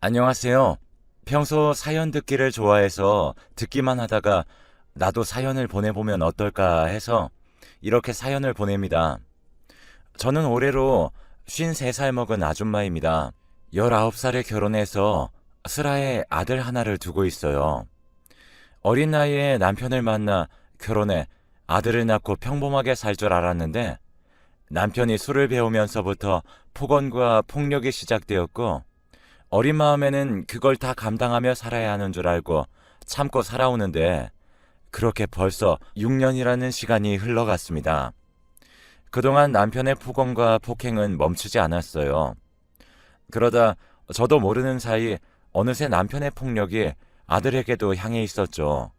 안녕하세요. 평소 사연 듣기를 좋아해서 듣기만 하다가 나도 사연을 보내보면 어떨까 해서 이렇게 사연을 보냅니다. 저는 올해로 53살 먹은 아줌마입니다. 19살에 결혼해서 슬하에 아들 하나를 두고 있어요. 어린 나이에 남편을 만나 결혼해 아들을 낳고 평범하게 살 줄 알았는데 남편이 술을 배우면서부터 폭언과 폭력이 시작되었고 어린 마음에는 그걸 다 감당하며 살아야 하는 줄 알고 참고 살아오는데 그렇게 벌써 6년이라는 시간이 흘러갔습니다. 그동안 남편의 폭언과 폭행은 멈추지 않았어요. 그러다 저도 모르는 사이 어느새 남편의 폭력이 아들에게도 향해 있었죠.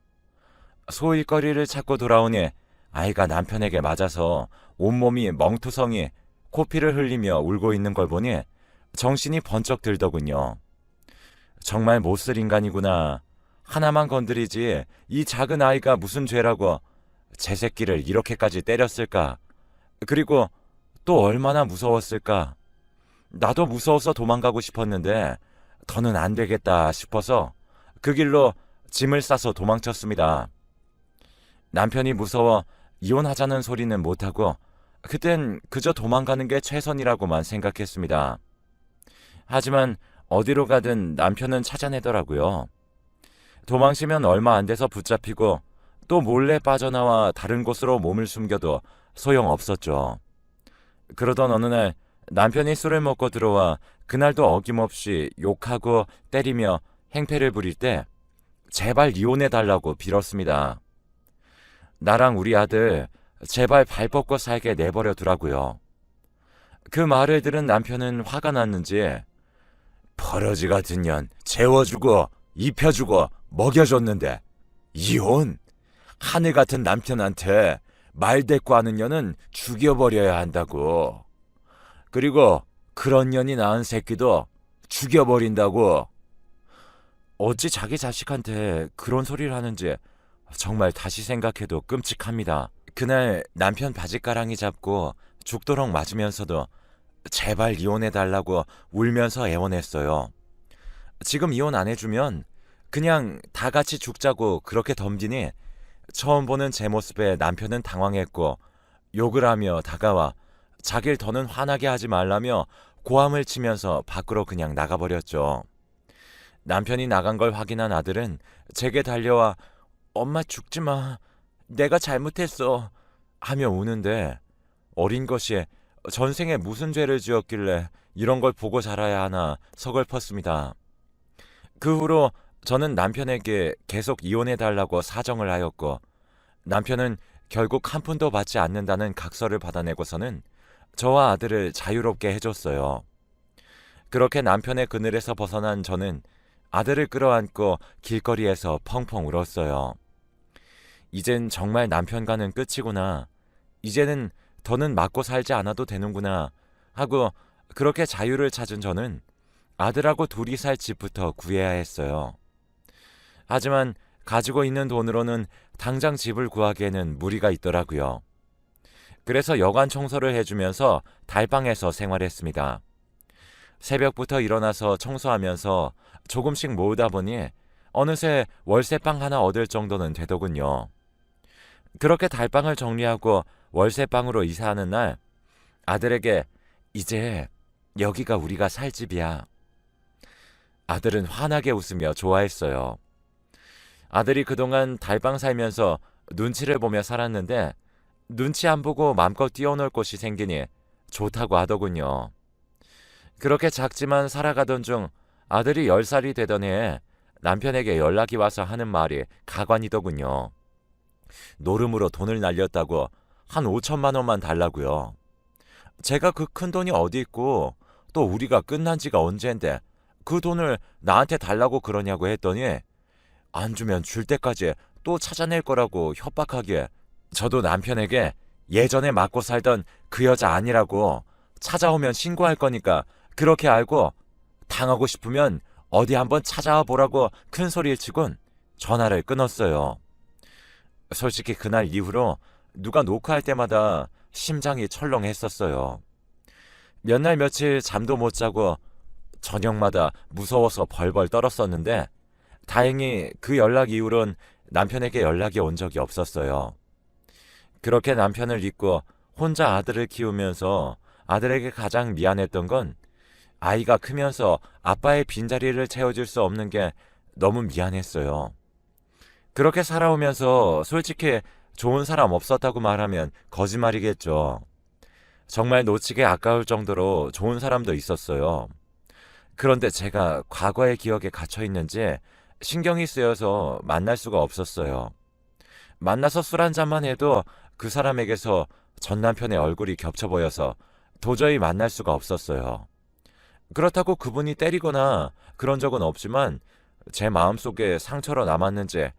소일거리를 찾고 돌아오니 아이가 남편에게 맞아서 온몸이 멍투성이 코피를 흘리며 울고 있는 걸 보니 정신이 번쩍 들더군요. 정말 못쓸 인간이구나. 하나만 건드리지 이 작은 아이가 무슨 죄라고 제 새끼를 이렇게까지 때렸을까? 그리고 또 얼마나 무서웠을까? 나도 무서워서 도망가고 싶었는데 더는 안 되겠다 싶어서 그 길로 짐을 싸서 도망쳤습니다. 남편이 무서워 이혼하자는 소리는 못하고 그땐 그저 도망가는 게 최선이라고만 생각했습니다. 하지만 어디로 가든 남편은 찾아내더라고요. 도망치면 얼마 안 돼서 붙잡히고 또 몰래 빠져나와 다른 곳으로 몸을 숨겨도 소용 없었죠. 그러던 어느 날 남편이 술을 먹고 들어와 그날도 어김없이 욕하고 때리며 행패를 부릴 때 제발 이혼해 달라고 빌었습니다. 나랑 우리 아들 제발 발 뻗고 살게 내버려 두라고요. 그 말을 들은 남편은 화가 났는지 버러지 같은 년 재워주고 입혀주고 먹여줬는데 이혼? 하늘 같은 남편한테 말 대꾸하는 년은 죽여버려야 한다고. 그리고 그런 년이 낳은 새끼도 죽여버린다고. 어찌 자기 자식한테 그런 소리를 하는지 정말 다시 생각해도 끔찍합니다. 그날 남편 바지가랑이 잡고 죽도록 맞으면서도 제발 이혼해 달라고 울면서 애원했어요. 지금 이혼 안 해주면 그냥 다 같이 죽자고 그렇게 덤비니 처음 보는 제 모습에 남편은 당황했고 욕을 하며 다가와 자길 더는 화나게 하지 말라며 고함을 치면서 밖으로 그냥 나가버렸죠. 남편이 나간 걸 확인한 아들은 제게 달려와 엄마 죽지 마. 내가 잘못했어. 하며 우는데 어린 것이 전생에 무슨 죄를 지었길래 이런 걸 보고 자라야 하나 서글펐습니다. 그 후로 저는 남편에게 계속 이혼해 달라고 사정을 하였고 남편은 결국 한 푼도 받지 않는다는 각서를 받아내고서는 저와 아들을 자유롭게 해줬어요. 그렇게 남편의 그늘에서 벗어난 저는 아들을 끌어안고 길거리에서 펑펑 울었어요. 이젠 정말 남편과는 끝이구나. 이제는 더는 맞고 살지 않아도 되는구나. 하고 그렇게 자유를 찾은 저는 아들하고 둘이 살 집부터 구해야 했어요. 하지만 가지고 있는 돈으로는 당장 집을 구하기에는 무리가 있더라고요. 그래서 여관 청소를 해주면서 달방에서 생활했습니다. 새벽부터 일어나서 청소하면서 조금씩 모으다 보니 어느새 월세방 하나 얻을 정도는 되더군요. 그렇게 달방을 정리하고 월세 방으로 이사하는 날 아들에게 이제 여기가 우리가 살 집이야. 아들은 환하게 웃으며 좋아했어요. 아들이 그동안 달방 살면서 눈치를 보며 살았는데 눈치 안 보고 맘껏 뛰어놀 곳이 생기니 좋다고 하더군요. 그렇게 작지만 살아가던 중 아들이 10살이 되던 해에 남편에게 연락이 와서 하는 말이 가관이더군요. 노름으로 돈을 날렸다고 한 5천만 원만 달라고요. 제가 그 큰 돈이 어디 있고 또 우리가 끝난 지가 언젠데 그 돈을 나한테 달라고 그러냐고 했더니 안 주면 줄 때까지 또 찾아낼 거라고 협박하기에 저도 남편에게 예전에 맞고 살던 그 여자 아니라고 찾아오면 신고할 거니까 그렇게 알고 당하고 싶으면 어디 한번 찾아와 보라고 큰 소리를 치곤 전화를 끊었어요. 솔직히 그날 이후로 누가 녹화할 때마다 심장이 철렁했었어요. 몇 날 며칠 잠도 못 자고 저녁마다 무서워서 벌벌 떨었었는데 다행히 그 연락 이후론 남편에게 연락이 온 적이 없었어요. 그렇게 남편을 잊고 혼자 아들을 키우면서 아들에게 가장 미안했던 건 아이가 크면서 아빠의 빈자리를 채워줄 수 없는 게 너무 미안했어요. 그렇게 살아오면서 솔직히 좋은 사람 없었다고 말하면 거짓말이겠죠. 정말 놓치기 아까울 정도로 좋은 사람도 있었어요. 그런데 제가 과거의 기억에 갇혀 있는지 신경이 쓰여서 만날 수가 없었어요. 만나서 술 한 잔만 해도 그 사람에게서 전 남편의 얼굴이 겹쳐 보여서 도저히 만날 수가 없었어요. 그렇다고 그분이 때리거나 그런 적은 없지만 제 마음속에 상처로 남았는지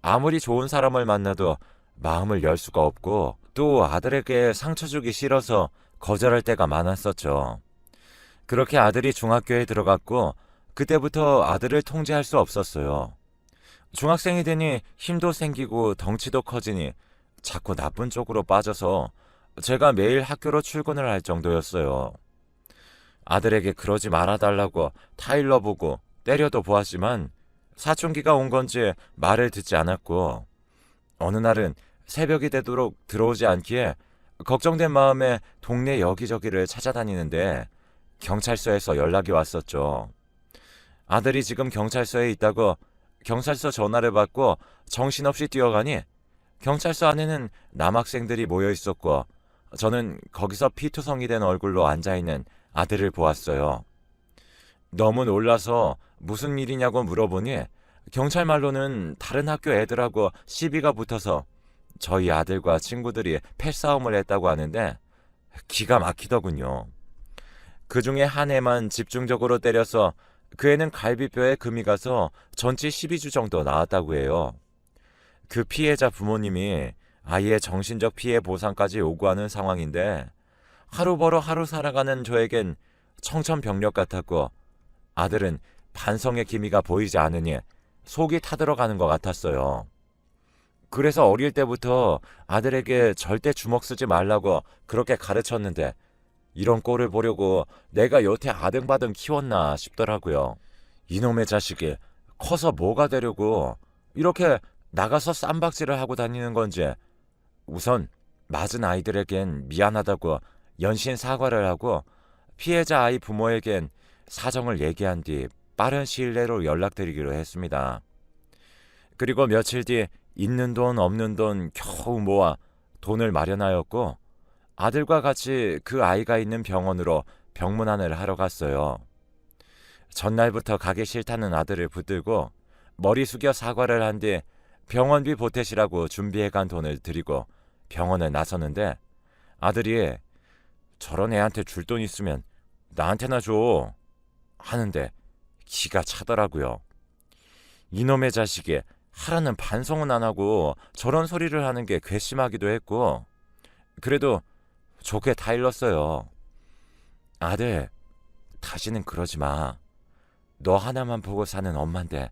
아무리 좋은 사람을 만나도 마음을 열 수가 없고 또 아들에게 상처 주기 싫어서 거절할 때가 많았었죠. 그렇게 아들이 중학교에 들어갔고 그때부터 아들을 통제할 수 없었어요. 중학생이 되니 힘도 생기고 덩치도 커지니 자꾸 나쁜 쪽으로 빠져서 제가 매일 학교로 출근을 할 정도였어요. 아들에게 그러지 말아달라고 타일러 보고 때려도 보았지만 사춘기가 온 건지 말을 듣지 않았고 어느 날은 새벽이 되도록 들어오지 않기에 걱정된 마음에 동네 여기저기를 찾아다니는데 경찰서에서 연락이 왔었죠. 아들이 지금 경찰서에 있다고 경찰서 전화를 받고 정신없이 뛰어가니 경찰서 안에는 남학생들이 모여 있었고 저는 거기서 피투성이 된 얼굴로 앉아 있는 아들을 보았어요. 너무 놀라서 무슨 일이냐고 물어보니 경찰 말로는 다른 학교 애들하고 시비가 붙어서 저희 아들과 친구들이 패싸움을 했다고 하는데 기가 막히더군요. 그 중에 한 애만 집중적으로 때려서 그 애는 갈비뼈에 금이 가서 전치 12주 정도 나왔다고 해요. 그 피해자 부모님이 아이의 정신적 피해 보상까지 요구하는 상황인데 하루 벌어 하루 살아가는 저에겐 청천벽력 같았고 아들은 반성의 기미가 보이지 않으니 속이 타들어가는 것 같았어요. 그래서 어릴 때부터 아들에게 절대 주먹 쓰지 말라고 그렇게 가르쳤는데 이런 꼴을 보려고 내가 여태 아등바등 키웠나 싶더라고요. 이놈의 자식이 커서 뭐가 되려고 이렇게 나가서 쌈박질을 하고 다니는 건지 우선 맞은 아이들에겐 미안하다고 연신 사과를 하고 피해자 아이 부모에겐 사정을 얘기한 뒤 빠른 시일 내로 연락드리기로 했습니다. 그리고 며칠 뒤 있는 돈 없는 돈 겨우 모아 돈을 마련하였고 아들과 같이 그 아이가 있는 병원으로 병문안을 하러 갔어요. 전날부터 가기 싫다는 아들을 붙들고 머리 숙여 사과를 한 뒤 병원비 보태시라고 준비해 간 돈을 드리고 병원에 나서는데 아들이 저런 애한테 줄 돈 있으면 나한테나 줘 하는데 기가 차더라고요. 이놈의 자식이 하라는 반성은 안 하고 저런 소리를 하는 게 괘씸하기도 했고 그래도 좋게 다 일렀어요. 아들, 다시는 그러지 마. 너 하나만 보고 사는 엄마인데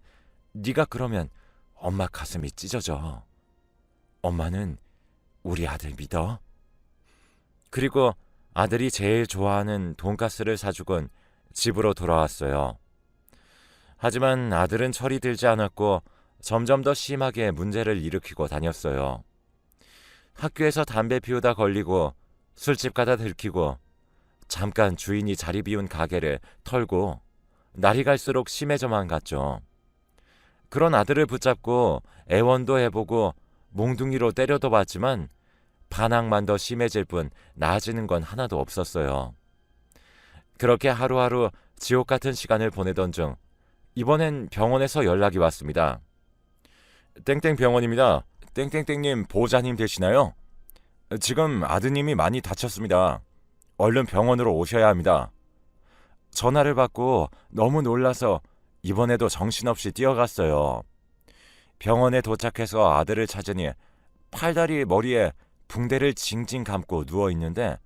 네가 그러면 엄마 가슴이 찢어져. 엄마는 우리 아들 믿어. 그리고 아들이 제일 좋아하는 돈가스를 사주곤 집으로 돌아왔어요. 하지만 아들은 철이 들지 않았고 점점 더 심하게 문제를 일으키고 다녔어요. 학교에서 담배 피우다 걸리고 술집 가다 들키고 잠깐 주인이 자리 비운 가게를 털고 날이 갈수록 심해져만 갔죠. 그런 아들을 붙잡고 애원도 해보고 몽둥이로 때려도 봤지만 반항만 더 심해질 뿐 나아지는 건 하나도 없었어요. 그렇게 하루하루 지옥 같은 시간을 보내던 중 이번엔 병원에서 연락이 왔습니다. 땡땡 병원입니다. 땡땡땡님 보호자님 되시나요? 지금 아드님이 많이 다쳤습니다. 얼른 병원으로 오셔야 합니다. 전화를 받고 너무 놀라서 이번에도 정신없이 뛰어갔어요. 병원에 도착해서 아들을 찾으니 팔다리 머리에 붕대를 징징 감고 누워 있는데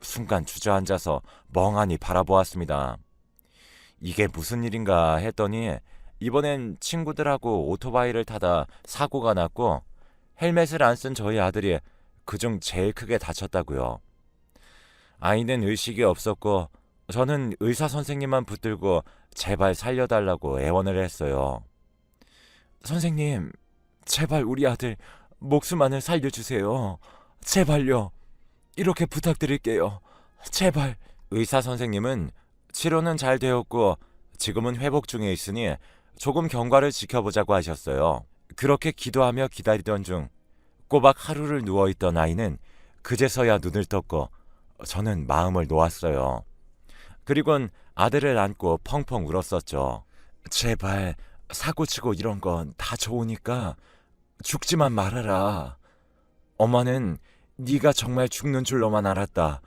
순간 주저앉아서 멍하니 바라보았습니다. 이게 무슨 일인가 했더니 이번엔 친구들하고 오토바이를 타다 사고가 났고 헬멧을 안 쓴 저희 아들이 그중 제일 크게 다쳤다고요. 아이는 의식이 없었고 저는 의사 선생님만 붙들고 제발 살려달라고 애원을 했어요. 선생님, 제발 우리 아들 목숨 안을 살려주세요. 제발요. 이렇게 부탁드릴게요. 제발. 의사 선생님은 치료는 잘 되었고 지금은 회복 중에 있으니 조금 경과를 지켜보자고 하셨어요. 그렇게 기도하며 기다리던 중 꼬박 하루를 누워있던 아이는 그제서야 눈을 떴고 저는 마음을 놓았어요. 그리곤 아들을 안고 펑펑 울었었죠. 제발 사고치고 이런 건 다 좋으니까 죽지만 말아라. 엄마는 네가 정말 죽는 줄로만 알았다.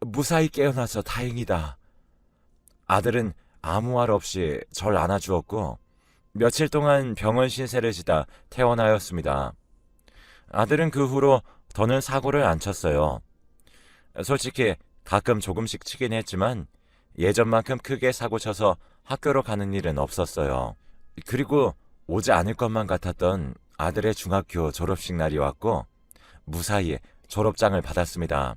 무사히 깨어나서 다행이다. 아들은 아무 말 없이 절 안아주었고 며칠 동안 병원 신세를 지다 퇴원하였습니다. 아들은 그 후로 더는 사고를 안 쳤어요. 솔직히 가끔 조금씩 치긴 했지만 예전만큼 크게 사고 쳐서 학교로 가는 일은 없었어요. 그리고 오지 않을 것만 같았던 아들의 중학교 졸업식 날이 왔고 무사히 졸업장을 받았습니다.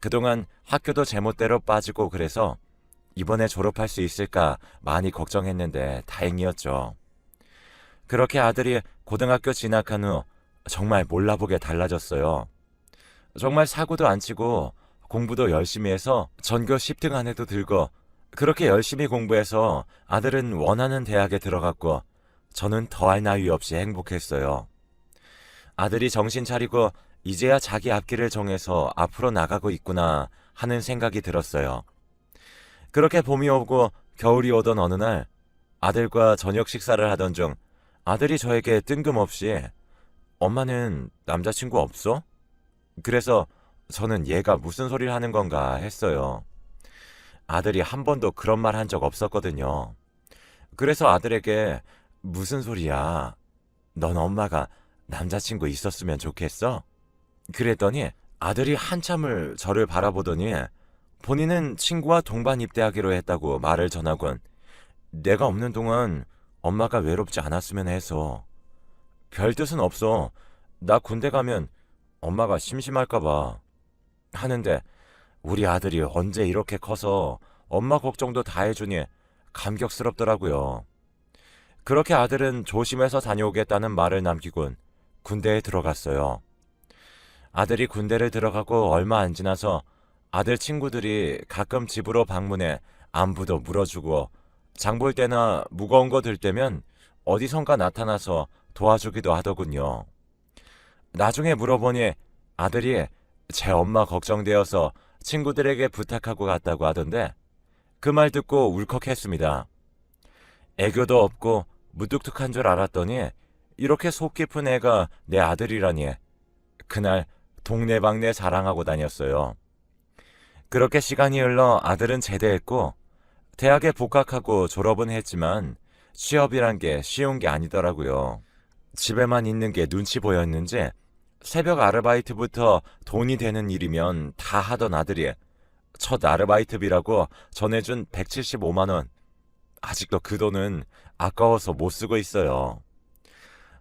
그동안 학교도 제멋대로 빠지고 그래서 이번에 졸업할 수 있을까 많이 걱정했는데 다행이었죠. 그렇게 아들이 고등학교 진학한 후 정말 몰라보게 달라졌어요. 정말 사고도 안 치고 공부도 열심히 해서 전교 10등 안에도 들고 그렇게 열심히 공부해서 아들은 원하는 대학에 들어갔고 저는 더할 나위 없이 행복했어요. 아들이 정신 차리고 이제야 자기 앞길을 정해서 앞으로 나가고 있구나 하는 생각이 들었어요. 그렇게 봄이 오고 겨울이 오던 어느 날 아들과 저녁 식사를 하던 중 아들이 저에게 뜬금없이 엄마는 남자친구 없어? 그래서 저는 얘가 무슨 소리를 하는 건가 했어요. 아들이 한 번도 그런 말 한 적 없었거든요. 그래서 아들에게 무슨 소리야? 넌 엄마가 남자친구 있었으면 좋겠어? 그랬더니 아들이 한참을 저를 바라보더니 본인은 친구와 동반 입대하기로 했다고 말을 전하곤 내가 없는 동안 엄마가 외롭지 않았으면 해서 별 뜻은 없어. 나 군대 가면 엄마가 심심할까봐 하는데 우리 아들이 언제 이렇게 커서 엄마 걱정도 다 해주니 감격스럽더라고요. 그렇게 아들은 조심해서 다녀오겠다는 말을 남기곤 군대에 들어갔어요. 아들이 군대를 들어가고 얼마 안 지나서 아들 친구들이 가끔 집으로 방문해 안부도 물어주고 장 볼 때나 무거운 거 들 때면 어디선가 나타나서 도와주기도 하더군요. 나중에 물어보니 아들이 제 엄마 걱정되어서 친구들에게 부탁하고 갔다고 하던데 그 말 듣고 울컥했습니다. 애교도 없고 무뚝뚝한 줄 알았더니 이렇게 속 깊은 애가 내 아들이라니 그날 동네방네 자랑하고 다녔어요. 그렇게 시간이 흘러 아들은 제대했고 대학에 복학하고 졸업은 했지만 취업이란 게 쉬운 게 아니더라고요. 집에만 있는 게 눈치 보였는지 새벽 아르바이트부터 돈이 되는 일이면 다 하던 아들이 첫 아르바이트비라고 전해준 175만 원. 아직도 그 돈은 아까워서 못 쓰고 있어요.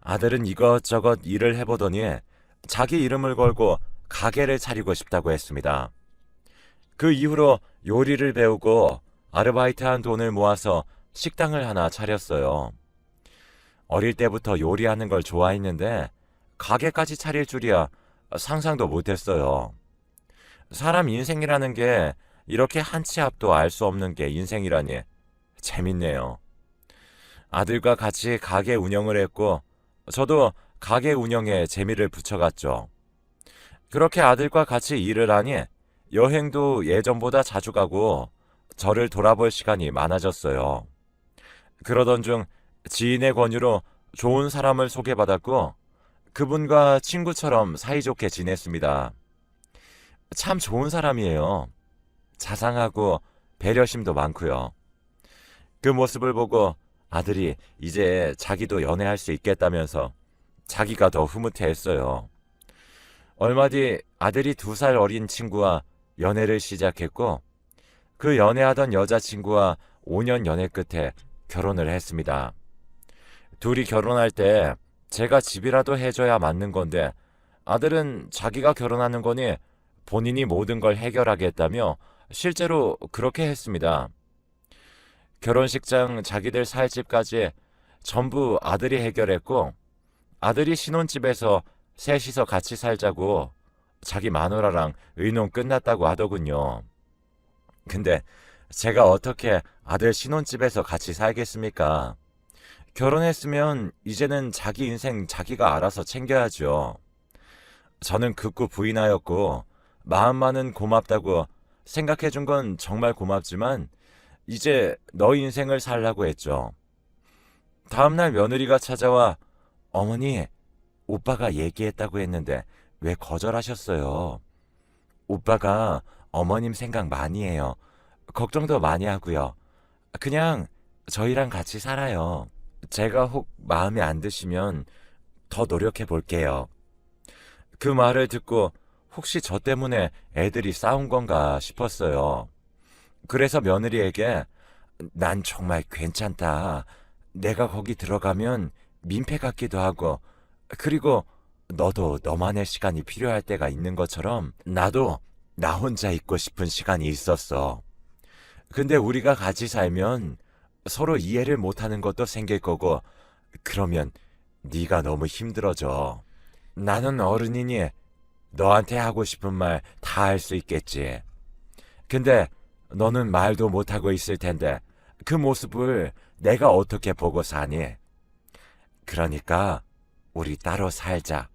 아들은 이것저것 일을 해보더니 자기 이름을 걸고 가게를 차리고 싶다고 했습니다. 그 이후로 요리를 배우고 아르바이트한 돈을 모아서 식당을 하나 차렸어요. 어릴 때부터 요리하는 걸 좋아했는데 가게까지 차릴 줄이야 상상도 못했어요. 사람 인생이라는 게 이렇게 한치 앞도 알 수 없는 게 인생이라니 재밌네요. 아들과 같이 가게 운영을 했고 저도 가게 운영에 재미를 붙여갔죠. 그렇게 아들과 같이 일을 하니 여행도 예전보다 자주 가고 저를 돌아볼 시간이 많아졌어요. 그러던 중 지인의 권유로 좋은 사람을 소개받았고 그분과 친구처럼 사이좋게 지냈습니다. 참 좋은 사람이에요. 자상하고 배려심도 많고요. 그 모습을 보고 아들이 이제 자기도 연애할 수 있겠다면서 자기가 더 흐뭇해했어요. 얼마 뒤 아들이 두 살 어린 친구와 연애를 시작했고 그 연애하던 여자친구와 5년 연애 끝에 결혼을 했습니다. 둘이 결혼할 때 제가 집이라도 해줘야 맞는 건데 아들은 자기가 결혼하는 거니 본인이 모든 걸 해결하겠다며 실제로 그렇게 했습니다. 결혼식장 자기들 살 집까지 전부 아들이 해결했고 아들이 신혼집에서 셋이서 같이 살자고 자기 마누라랑 의논 끝났다고 하더군요. 근데 제가 어떻게 아들 신혼집에서 같이 살겠습니까? 결혼했으면 이제는 자기 인생 자기가 알아서 챙겨야죠. 저는 극구 부인하였고 마음만은 고맙다고 생각해 준 건 정말 고맙지만 이제 너 인생을 살라고 했죠. 다음날 며느리가 찾아와 어머니 오빠가 얘기했다고 했는데 왜 거절하셨어요? 오빠가 어머님 생각 많이 해요. 걱정도 많이 하고요. 그냥 저희랑 같이 살아요. 제가 혹 마음에 안 드시면 더 노력해 볼게요. 그 말을 듣고 혹시 저 때문에 애들이 싸운 건가 싶었어요. 그래서 며느리에게 난 정말 괜찮다. 내가 거기 들어가면 민폐 같기도 하고 그리고 너도 너만의 시간이 필요할 때가 있는 것처럼 나도 나 혼자 있고 싶은 시간이 있었어. 근데 우리가 같이 살면 서로 이해를 못하는 것도 생길 거고 그러면 네가 너무 힘들어져. 나는 어른이니 너한테 하고 싶은 말 다 할 수 있겠지. 근데 너는 말도 못하고 있을 텐데 그 모습을 내가 어떻게 보고 사니? 그러니까 우리 따로 살자.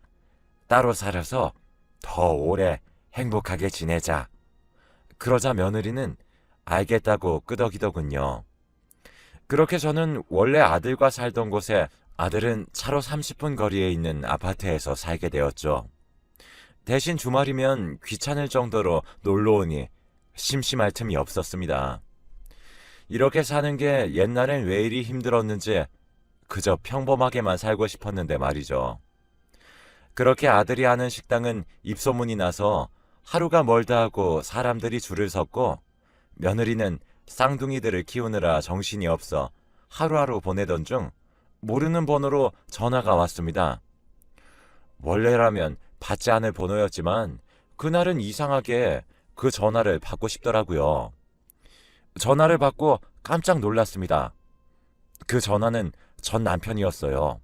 따로 살아서 더 오래 행복하게 지내자. 그러자 며느리는 알겠다고 끄덕이더군요. 그렇게 저는 원래 아들과 살던 곳에 아들은 차로 30분 거리에 있는 아파트에서 살게 되었죠. 대신 주말이면 귀찮을 정도로 놀러 오니 심심할 틈이 없었습니다. 이렇게 사는 게 옛날엔 왜 이리 힘들었는지 그저 평범하게만 살고 싶었는데 말이죠. 그렇게 아들이 하는 식당은 입소문이 나서 하루가 멀다 하고 사람들이 줄을 섰고 며느리는 쌍둥이들을 키우느라 정신이 없어 하루하루 보내던 중 모르는 번호로 전화가 왔습니다. 원래라면 받지 않을 번호였지만 그날은 이상하게 그 전화를 받고 싶더라고요. 전화를 받고 깜짝 놀랐습니다. 그 전화는 전 남편이었어요.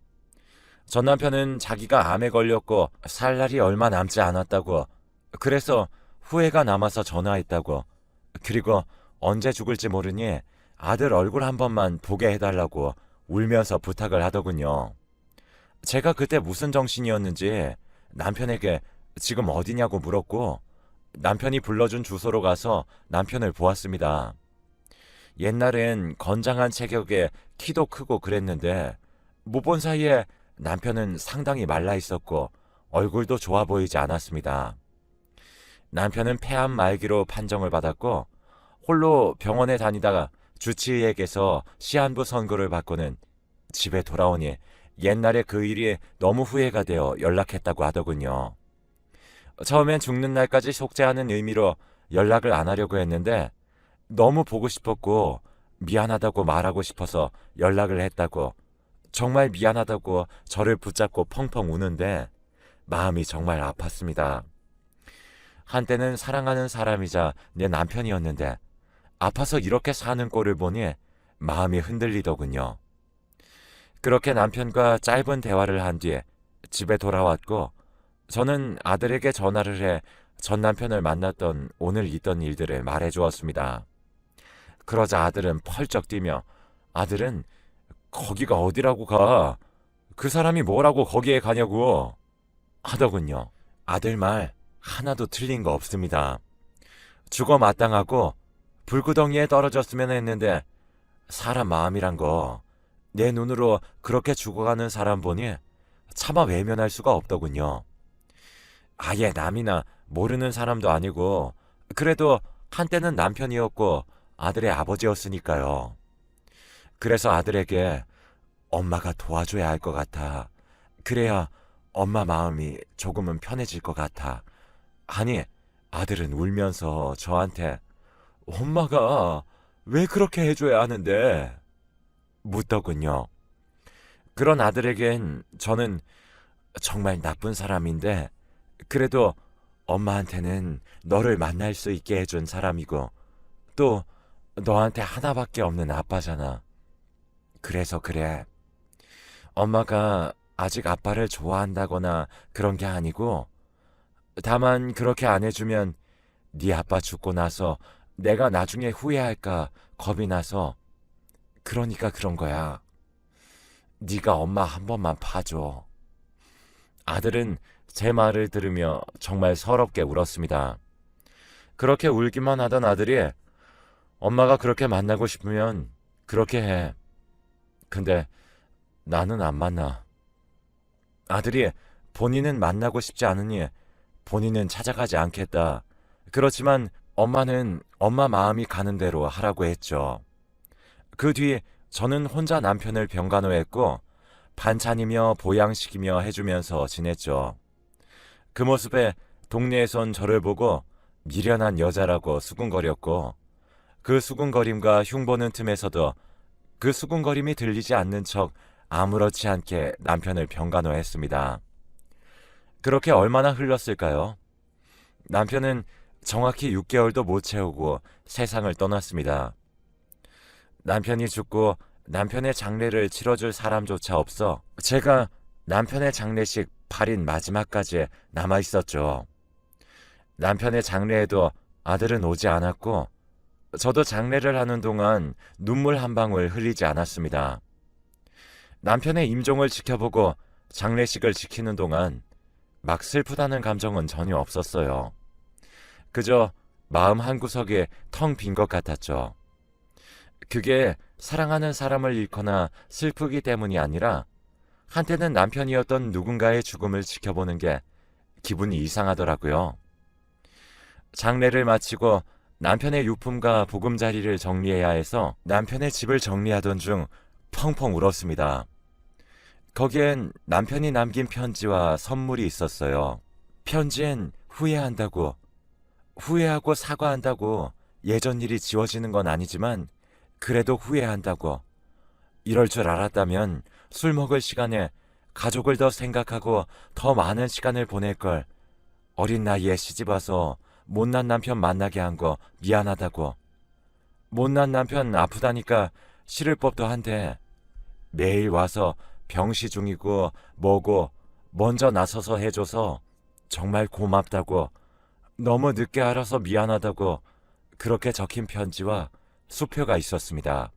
전 남편은 자기가 암에 걸렸고 살 날이 얼마 남지 않았다고 그래서 후회가 남아서 전화했다고 그리고 언제 죽을지 모르니 아들 얼굴 한 번만 보게 해달라고 울면서 부탁을 하더군요. 제가 그때 무슨 정신이었는지 남편에게 지금 어디냐고 물었고 남편이 불러준 주소로 가서 남편을 보았습니다. 옛날엔 건장한 체격에 키도 크고 그랬는데 못 본 사이에 남편은 상당히 말라 있었고 얼굴도 좋아 보이지 않았습니다. 남편은 폐암 말기로 판정을 받았고 홀로 병원에 다니다가 주치의에게서 시한부 선고를 받고는 집에 돌아오니 옛날에 그 일이 너무 후회가 되어 연락했다고 하더군요. 처음엔 죽는 날까지 속죄하는 의미로 연락을 안 하려고 했는데 너무 보고 싶었고 미안하다고 말하고 싶어서 연락을 했다고 정말 미안하다고 저를 붙잡고 펑펑 우는데 마음이 정말 아팠습니다. 한때는 사랑하는 사람이자 내 남편이었는데 아파서 이렇게 사는 꼴을 보니 마음이 흔들리더군요. 그렇게 남편과 짧은 대화를 한 뒤에 집에 돌아왔고 저는 아들에게 전화를 해 전 남편을 만났던 오늘 있던 일들을 말해 주었습니다. 그러자 아들은 펄쩍 뛰며 아들은 거기가 어디라고 가? 그 사람이 뭐라고 거기에 가냐고 하더군요. 아들 말 하나도 틀린 거 없습니다. 죽어 마땅하고 불구덩이에 떨어졌으면 했는데 사람 마음이란 거 내 눈으로 그렇게 죽어가는 사람 보니 차마 외면할 수가 없더군요. 아예 남이나 모르는 사람도 아니고 그래도 한때는 남편이었고 아들의 아버지였으니까요. 그래서 아들에게 엄마가 도와줘야 할 것 같아. 그래야 엄마 마음이 조금은 편해질 것 같아. 아니, 아들은 울면서 저한테 엄마가 왜 그렇게 해줘야 하는데? 묻더군요. 그런 아들에겐 저는 정말 나쁜 사람인데, 그래도 엄마한테는 너를 만날 수 있게 해준 사람이고, 또 너한테 하나밖에 없는 아빠잖아. 그래서 그래. 엄마가 아직 아빠를 좋아한다거나 그런 게 아니고 다만 그렇게 안 해주면 네 아빠 죽고 나서 내가 나중에 후회할까 겁이 나서 그러니까 그런 거야. 네가 엄마 한 번만 봐줘. 아들은 제 말을 들으며 정말 서럽게 울었습니다. 그렇게 울기만 하던 아들이 엄마가 그렇게 만나고 싶으면 그렇게 해. 근데 나는 안 만나. 아들이 본인은 만나고 싶지 않으니 본인은 찾아가지 않겠다. 그렇지만 엄마는 엄마 마음이 가는 대로 하라고 했죠. 그 뒤 저는 혼자 남편을 병간호했고 반찬이며 보양식이며 해주면서 지냈죠. 그 모습에 동네에선 저를 보고 미련한 여자라고 수군거렸고 그 수군거림과 흉보는 틈에서도 그 수군거림이 들리지 않는 척 아무렇지 않게 남편을 병간호했습니다. 그렇게 얼마나 흘렀을까요? 남편은 정확히 6개월도 못 채우고 세상을 떠났습니다. 남편이 죽고 남편의 장례를 치러줄 사람조차 없어 제가 남편의 장례식 8인 마지막까지 남아 있었죠. 남편의 장례에도 아들은 오지 않았고 저도 장례를 하는 동안 눈물 한 방울 흘리지 않았습니다. 남편의 임종을 지켜보고 장례식을 지키는 동안 막 슬프다는 감정은 전혀 없었어요. 그저 마음 한구석에 텅 빈 것 같았죠. 그게 사랑하는 사람을 잃거나 슬프기 때문이 아니라 한때는 남편이었던 누군가의 죽음을 지켜보는 게 기분이 이상하더라고요. 장례를 마치고 남편의 유품과 보금자리를 정리해야 해서 남편의 집을 정리하던 중 펑펑 울었습니다. 거기엔 남편이 남긴 편지와 선물이 있었어요. 편지엔 후회한다고, 후회하고 사과한다고 예전 일이 지워지는 건 아니지만 그래도 후회한다고. 이럴 줄 알았다면 술 먹을 시간에 가족을 더 생각하고 더 많은 시간을 보낼 걸. 어린 나이에 시집 와서 못난 남편 만나게 한 거 미안하다고. 못난 남편 아프다니까 싫을 법도 한데 매일 와서 병시 중이고 뭐고 먼저 나서서 해줘서 정말 고맙다고 너무 늦게 알아서 미안하다고 그렇게 적힌 편지와 수표가 있었습니다.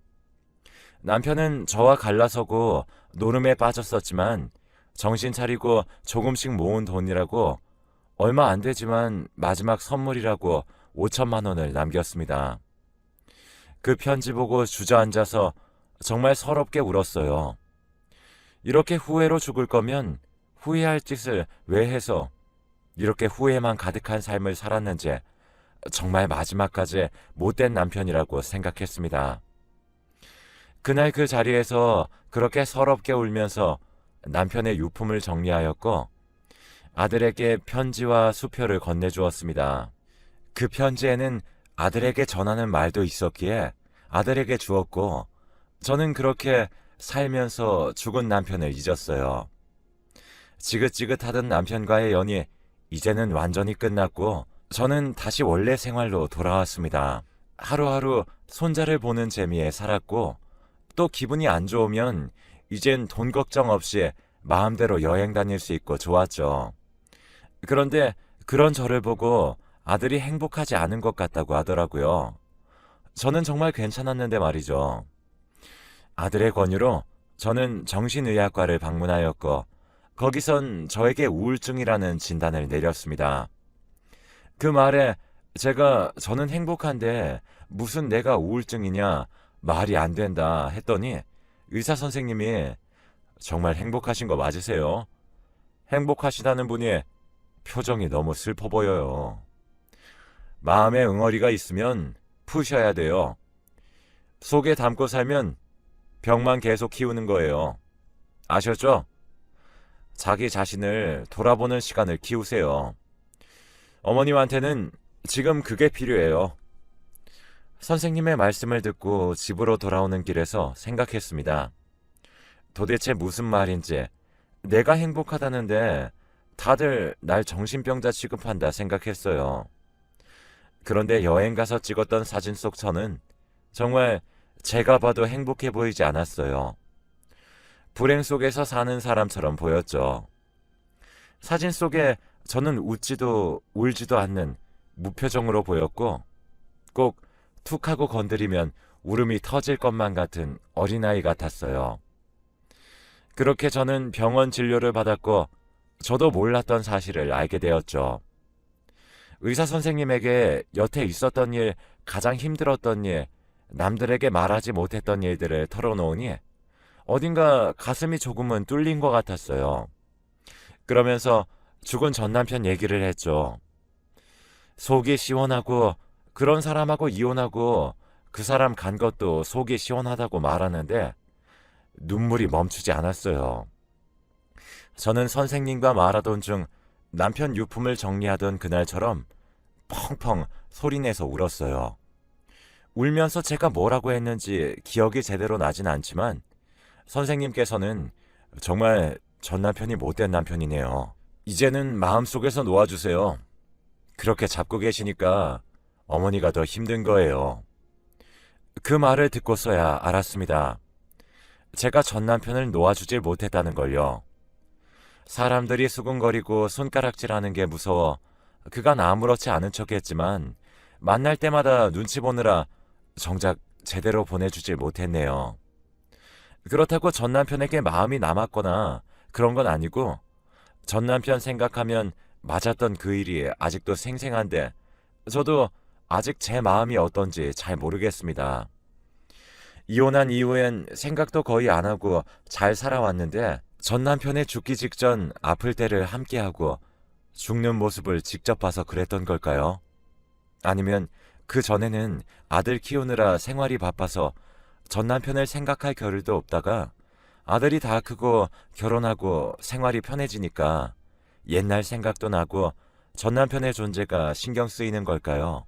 남편은 저와 갈라서고 노름에 빠졌었지만 정신 차리고 조금씩 모은 돈이라고 얼마 안 되지만 마지막 선물이라고 5천만 원을 남겼습니다. 그 편지 보고 주저앉아서 정말 서럽게 울었어요. 이렇게 후회로 죽을 거면 후회할 짓을 왜 해서 이렇게 후회만 가득한 삶을 살았는지 정말 마지막까지 못된 남편이라고 생각했습니다. 그날 그 자리에서 그렇게 서럽게 울면서 남편의 유품을 정리하였고 아들에게 편지와 수표를 건네주었습니다. 그 편지에는 아들에게 전하는 말도 있었기에 아들에게 주었고 저는 그렇게 살면서 죽은 남편을 잊었어요. 지긋지긋하던 남편과의 연이 이제는 완전히 끝났고 저는 다시 원래 생활로 돌아왔습니다. 하루하루 손자를 보는 재미에 살았고 또 기분이 안 좋으면 이젠 돈 걱정 없이 마음대로 여행 다닐 수 있고 좋았죠. 그런데 그런 저를 보고 아들이 행복하지 않은 것 같다고 하더라고요. 저는 정말 괜찮았는데 말이죠. 아들의 권유로 저는 정신의학과를 방문하였고 거기선 저에게 우울증이라는 진단을 내렸습니다. 그 말에 제가 저는 행복한데 무슨 내가 우울증이냐 말이 안 된다 했더니 의사 선생님이 정말 행복하신 거 맞으세요? 행복하시다는 분이 표정이 너무 슬퍼 보여요. 마음에 응어리가 있으면 푸셔야 돼요. 속에 담고 살면 병만 계속 키우는 거예요. 아셨죠? 자기 자신을 돌아보는 시간을 키우세요. 어머님한테는 지금 그게 필요해요. 선생님의 말씀을 듣고 집으로 돌아오는 길에서 생각했습니다. 도대체 무슨 말인지 내가 행복하다는데 다들 날 정신병자 취급한다 생각했어요. 그런데 여행 가서 찍었던 사진 속 저는 정말 제가 봐도 행복해 보이지 않았어요. 불행 속에서 사는 사람처럼 보였죠. 사진 속에 저는 웃지도 울지도 않는 무표정으로 보였고 꼭 툭 하고 건드리면 울음이 터질 것만 같은 어린아이 같았어요. 그렇게 저는 병원 진료를 받았고 저도 몰랐던 사실을 알게 되었죠. 의사 선생님에게 여태 있었던 일, 가장 힘들었던 일, 남들에게 말하지 못했던 일들을 털어놓으니 어딘가 가슴이 조금은 뚫린 것 같았어요. 그러면서 죽은 전 남편 얘기를 했죠. 속이 시원하고 그런 사람하고 이혼하고 그 사람 간 것도 속이 시원하다고 말하는데 눈물이 멈추지 않았어요. 저는 선생님과 말하던 중 남편 유품을 정리하던 그날처럼 펑펑 소리내서 울었어요. 울면서 제가 뭐라고 했는지 기억이 제대로 나진 않지만 선생님께서는 정말 전 남편이 못된 남편이네요. 이제는 마음속에서 놓아주세요. 그렇게 잡고 계시니까 어머니가 더 힘든 거예요. 그 말을 듣고서야 알았습니다. 제가 전 남편을 놓아주질 못했다는 걸요. 사람들이 수근거리고 손가락질하는 게 무서워 그간 아무렇지 않은 척했지만 만날 때마다 눈치 보느라 정작 제대로 보내주질 못했네요. 그렇다고 전 남편에게 마음이 남았거나 그런 건 아니고 전 남편 생각하면 맞았던 그 일이 아직도 생생한데 저도 아직 제 마음이 어떤지 잘 모르겠습니다. 이혼한 이후엔 생각도 거의 안 하고 잘 살아왔는데 전 남편의 죽기 직전 아플 때를 함께하고 죽는 모습을 직접 봐서 그랬던 걸까요? 아니면 그 전에는 아들 키우느라 생활이 바빠서 전 남편을 생각할 겨를도 없다가 아들이 다 크고 결혼하고 생활이 편해지니까 옛날 생각도 나고 전 남편의 존재가 신경 쓰이는 걸까요?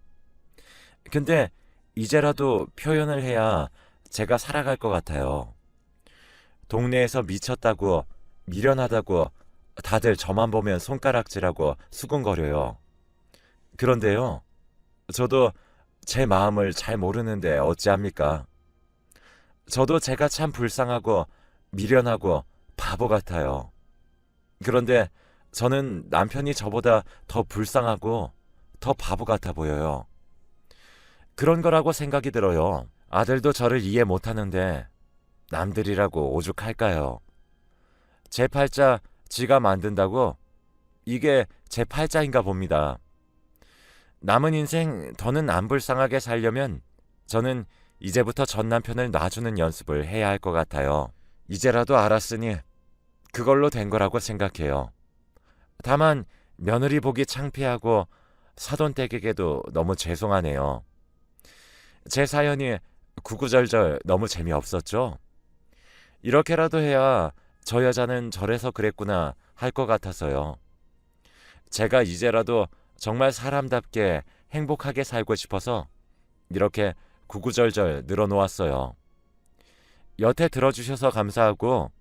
근데 이제라도 표현을 해야 제가 살아갈 것 같아요. 동네에서 미쳤다고 미련하다고 다들 저만 보면 손가락질하고 수근거려요. 그런데요, 저도 제 마음을 잘 모르는데 어찌합니까? 저도 제가 참 불쌍하고 미련하고 바보 같아요. 그런데 저는 남편이 저보다 더 불쌍하고 더 바보 같아 보여요. 그런 거라고 생각이 들어요. 아들도 저를 이해 못하는데 남들이라고 오죽할까요? 제 팔자 지가 만든다고 이게 제 팔자인가 봅니다. 남은 인생 더는 안 불쌍하게 살려면 저는 이제부터 전 남편을 놔주는 연습을 해야 할 것 같아요. 이제라도 알았으니 그걸로 된 거라고 생각해요. 다만 며느리 보기 창피하고 사돈댁에게도 너무 죄송하네요. 제 사연이 구구절절 너무 재미없었죠? 이렇게라도 해야 저 여자는 저래서 그랬구나 할 것 같아서요. 제가 이제라도 정말 사람답게 행복하게 살고 싶어서 이렇게 구구절절 늘어놓았어요. 여태 들어주셔서 감사하고